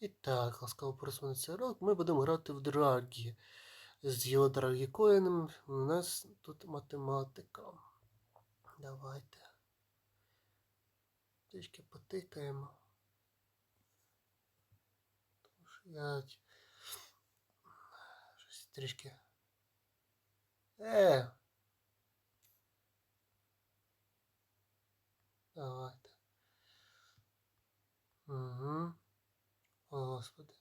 І так, ласкаво на рок. Ми будемо грати в драгі. З його драгі. У нас тут математика. Давайте. Трішки потикаємо. Тому що я щось трішки. Е! Давайте. Угу. О, Господи.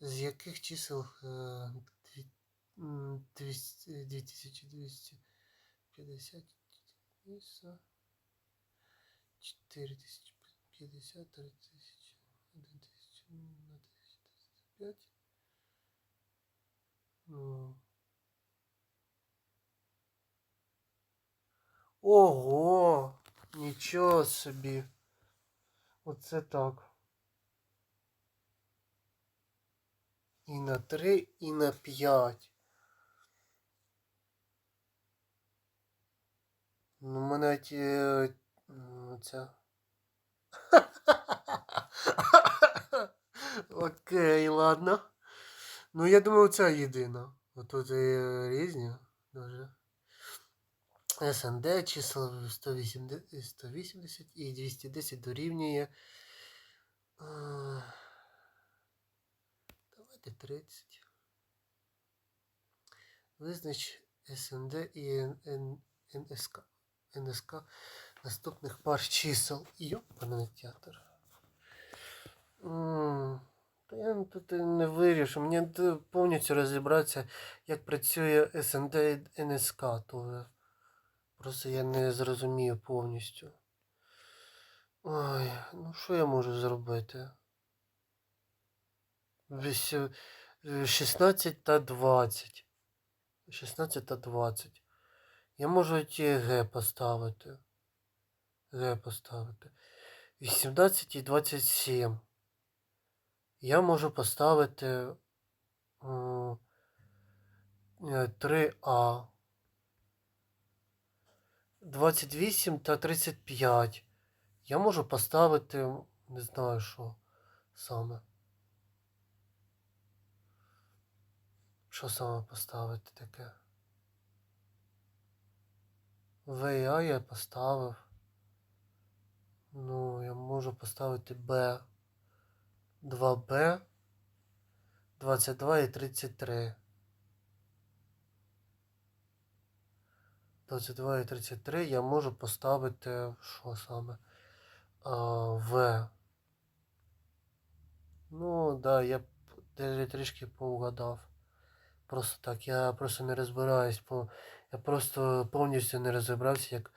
З яких чисел е, дві- м, двісті- 2250 числа? 4050, 3000, 1000, 1035. Ну. Ого! Нічого собі. Оце так. І на 3, і на 5. Ну, мене ті... е, м, Ця. Окей, ладно. Ну, я думаю, ця єдина. А тут е, різні дуже. СНД число 180, 180 і 210 дорівнює. 30. Визнач СНД і НСК. НСК наступних пар чисел. Йопаний театр. Та я тут не вирішу. Мені повністю розібратися, як працює СНД і НСК. То просто я не зрозумію повністю. Ой, ну що я можу зробити? Вісі- е, 16 та 20. 16 та 20. Я можу ті Г поставити. Г поставити. 18 і 27. Я можу поставити м, е, 3А. 28 та 35. Я можу поставити, не знаю що саме. Що саме поставити таке? ВА я поставив. Ну, я можу поставити Б. 2Б. 22 і 33. 22 і 33 я можу поставити що саме? А, В. Ну, да, я трішки поугадав. Просто так, я просто не розбираюсь, по... я просто повністю не розібрався, як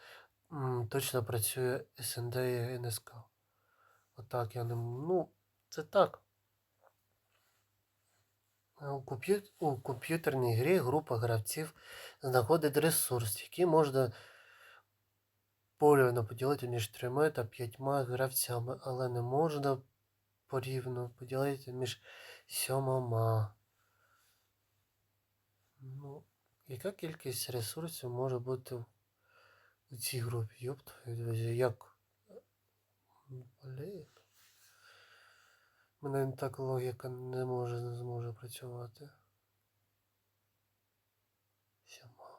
м, точно працює СНД і НСК. Отак я не Ну, це так. У, комп'ю... у комп'ютерній грі група гравців знаходить ресурс, який можна порівняно поділити між трьома та п'ятьма гравцями, але не можна порівняно поділити між сьомома. Ну, яка кількість ресурсів може бути у цій групі? Йоп твою дивізію, як? Блін. Мене так логіка не може не зможе працювати. Сьома.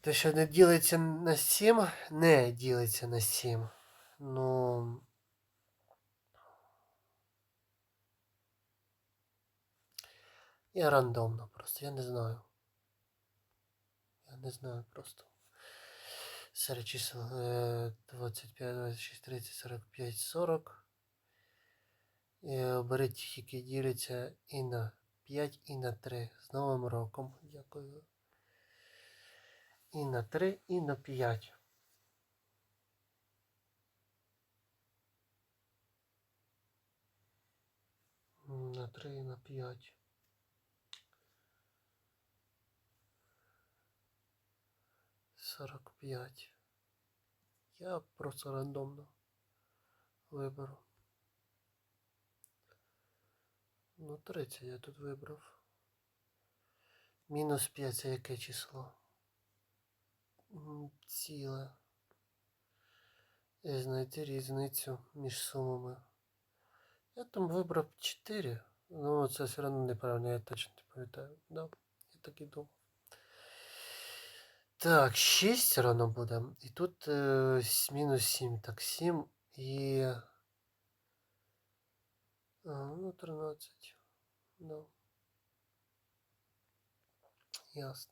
Те, що не ділиться на 7, не ділиться на 7. Ну. Я рандомно просто, я не знаю. Я не знаю просто. Серед чисел е, 25, 26, 30, 45, 40. І оберіть ті, які діляться і на 5, і на 3. З Новим роком. Дякую. І на 3, і на 5. На 3 і на 5. Сорок п'ять. Я просто рандомно виберу. Ну, 30 я тут вибрав. Мінус 5 це яке число? ціле. І знайти різницю між сумами. Я там вибрав 4. Ну, це все одно неправильно, я точно не пам'ятаю. Да, я так і думав. Так, 6 все одно буде. І тут е, с- мінус 7. Так, 7 і. А, ну, 13. Да. Ясно.